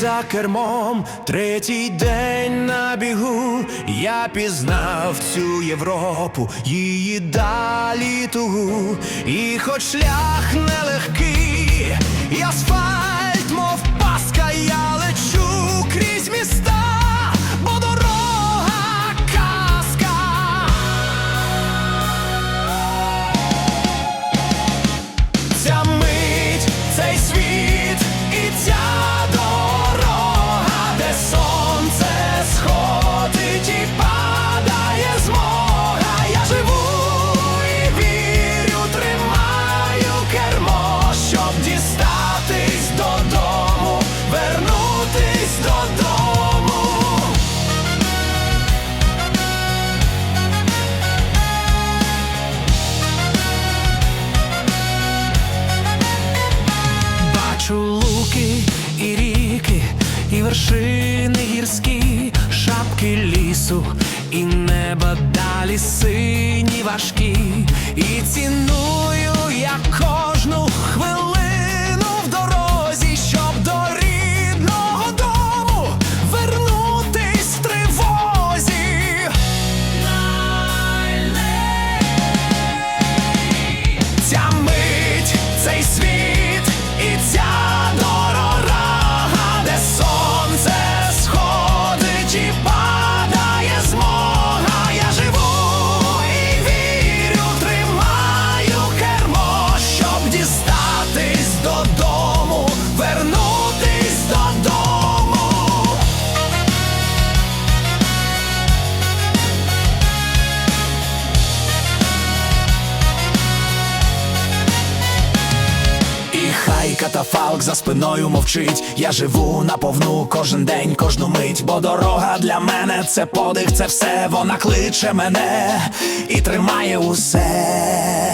за кермом, третій день на бігу, я пізнав цю Європу, її далі тугу, і хоч шлях нелегкий, я асфальт, лісу, і неба далі сині важкі, і ціную катафалк за спиною мовчить. Я живу наповну кожен день, кожну мить, бо дорога для мене це подих, це все, вона кличе мене і тримає усе.